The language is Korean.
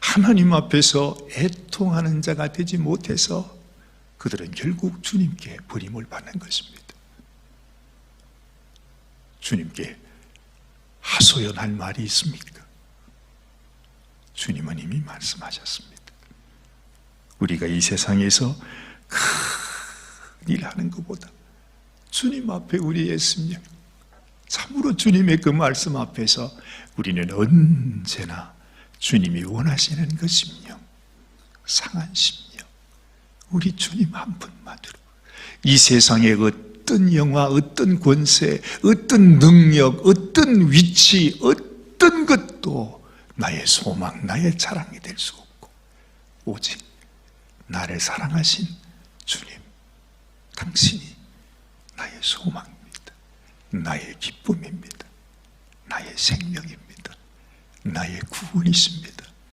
하나님 앞에서 애통하는 자가 되지 못해서 그들은 결국 주님께 버림을 받는 것입니다. 주님께 하소연할 말이 있습니까? 주님은 이미 말씀하셨습니다. 우리가 이 세상에서 큰일 하는 것보다 주님 앞에 우리의 심령, 참으로 주님의 그 말씀 앞에서 우리는 언제나 주님이 원하시는 그 심령, 상한 심령, 우리 주님 한 분만으로 이 세상의 어떤 영화, 어떤 권세, 어떤 능력, 어떤 위치, 어떤 것도 나의 소망, 나의 자랑이 될 수 없고 오직 나를 사랑하신 주님, 당신이 나의 소망입니다. 나의 기쁨입니다. 나의 생명입니다. 나의 구원이십니다.